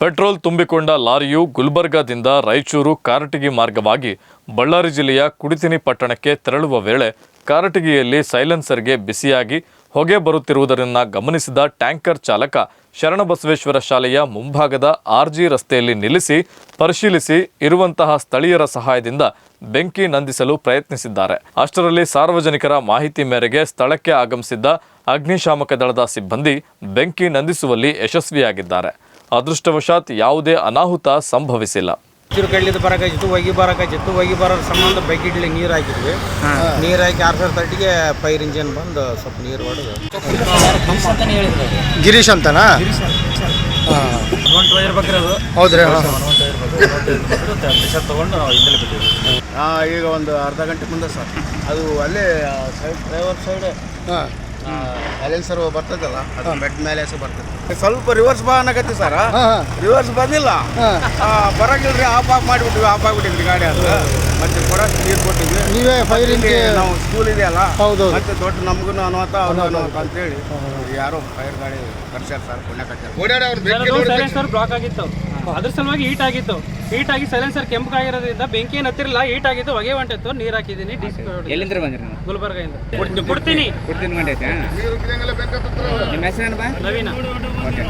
Petrol ತುಂಬಿಕೊಂಡ ಲಾರಿಯು ಗುಲ್ಬರ್ಗಾದಿಂದ ರಾಯಚೂರು ಕಾರಟಗಿ ಮಾರ್ಗವಾಗಿ ಬಳ್ಳಾರಿ ಜಿಲ್ಲೆಯ ಕುಡಿತಿನಿ ಪಟ್ಟಣಕ್ಕೆ ತೆರಳುವ ವೇಳೆ ಕಾರಟಗಿಯಲ್ಲಿ ಸೈಲೆನ್ಸರ್ಗೆ ಬಿಸಿಯಾಗಿ ಹೊಗೆ ಬರುತ್ತಿರುವುದರಿಂದ ಗಮನಿಸಿದ ಟ್ಯಾಂಕರ್ ಚಾಲಕ ಶರಣಬಸವೇಶ್ವರ ಶಾಲೆಯ ಮುಂಭಾಗದ ಆರ್ಜಿ ರಸ್ತೆಯಲ್ಲಿ ನಿಲ್ಲಿಸಿ ಪರಿಶೀಲಿಸಿ ಇರುವಂತಹ ಸ್ಥಳೀಯರ ಸಹಾಯದಿಂದ ಬೆಂಕಿ ನಂದಿಸಲು ಪ್ರಯತ್ನಿಸಿದ್ದಾರೆ. ಅಷ್ಟರಲ್ಲಿ ಸಾರ್ವಜನಿಕರ ಮಾಹಿತಿ ಮೇರೆಗೆ ಸ್ಥಳಕ್ಕೆ ಆಗಮಿಸಿದ್ದ ಅಗ್ನಿಶಾಮಕ ದಳದ ಸಿಬ್ಬಂದಿ ಬೆಂಕಿ ನಂದಿಸುವಲ್ಲಿ ಯಶಸ್ವಿಯಾಗಿದ್ದಾರೆ. ಅದೃಷ್ಟವಶಾತ್ ಯಾವುದೇ ಅನಾಹುತ ಸಂಭವಿಸಿಲ್ಲ. ಚೂರು ಕಡ್ಲಿದ್ದು ಬರಕಾಯ್ತಿತ್ತು ಹೊಗೆ ಬರಕಾಯ್ತಿತ್ತು ಹೊಗೆ ಬರೋ ಸಂಬಂಧ ಬೈಕಿಡ್ಲಿ ನೀರು ಹಾಕಿದ್ವಿ ನೀರು ಹಾಕಿ ಆರು ಸಾವಿರ ತಟ್ಟಿಗೆ ಫೈರ್ ಇಂಜಿನ್ ಬಂದು ಸ್ವಲ್ಪ ನೀರು ಹೊಡೆದು. ಗಿರೀಶ್ ಅಂತನಾ? ಹೌದ್ರಿ ತಗೊಂಡು ನಾವು ಬಿಟ್ಟಿದ್ವಿ. ಈಗ ಒಂದು ಅರ್ಧ ಗಂಟೆ ಮುಂದೆ ಸರ್. ಅದು ಅಲ್ಲೇ ಸೈಡ್ ಡ್ರೈವರ್ ಸೈಡ್ ಹಾಂ. ಸೈಲೆನ್ಸರ್ ಬರ್ತದಲ್ಲ ಅದು ಬೆಡ್ ಮೇಲೆ ಹೆಸರು ಬರ್ತದೆ. ಸ್ವಲ್ಪ ರಿವರ್ಸ್ ಬಾ ಅನ್ನಕತ್ತಿ ಸರ್ ರಿವರ್ಸ್ ಬಂದಿಲ್ಲ. ಬರಂಗಿಲ್ರಿ ಆಫ್ ಆಫ್ ಮಾಡಿಬಿಟ್ಟಿವಿ ಆಫ್ ಆಗಿಬಿಟ್ಟಿದ್ರಿ ಗಾಡಿ ಅದು. ಮತ್ತೆ ಕೊಡಕ್ಕೆ ನೀರು ಕೊಟ್ಟಿದ್ವಿ. ನೀವೇ ಫೈರಿಂಗ್ ನಾವು ಸ್ಕೂಲ್ ಇದೆಯಲ್ಲ ಹೌದು ಮತ್ತೆ ದೊಡ್ಡ ನಮಗೂ ಅನುಮತ ಅವ್ರು ಅನುಮತ ಅಂತೇಳಿ ಯಾರೋ ಫೈರ್ ಗಾಡಿ ಕರ್ಸ್ಯಾರ ಸರ್ ಪುಣ್ಯ ಸರ್ ಬ್ಲಾಕ್ ಆಗಿತ್ತು. ಅದ್ರ ಸಲುವಾಗಿ ಹೀಟ್ ಆಗಿತ್ತು. ಹೀಟ್ ಆಗಿ ಸೈಲೆನ್ಸರ್ ಕೆಂಪಗಾಗಿರೋದ್ರಿಂದ ಬೆಂಕಿ ಏನು ಹತ್ತಿರಲ್ಲ ಹೀಟ್ ಆಗಿತ್ತು ಹೊಗೆ ಹೊಂಟಿತ್ತು. ನೀರು ಹಾಕಿದ್ದೀನಿ ಎಲ್ಲಿಂದ ಬಂದ್ರಿ ನೀವು? ಗುಲ್ಬರ್ಗಿಂದ ಕೊಡ್ತೀನಿ. ಕೊಡ್ತೀನಿ ಬಂದೈತೆ ನಿಮ್ಮ ಹೆಸರೇನಪ್ಪ ನವೀನ. ಓಕೆ.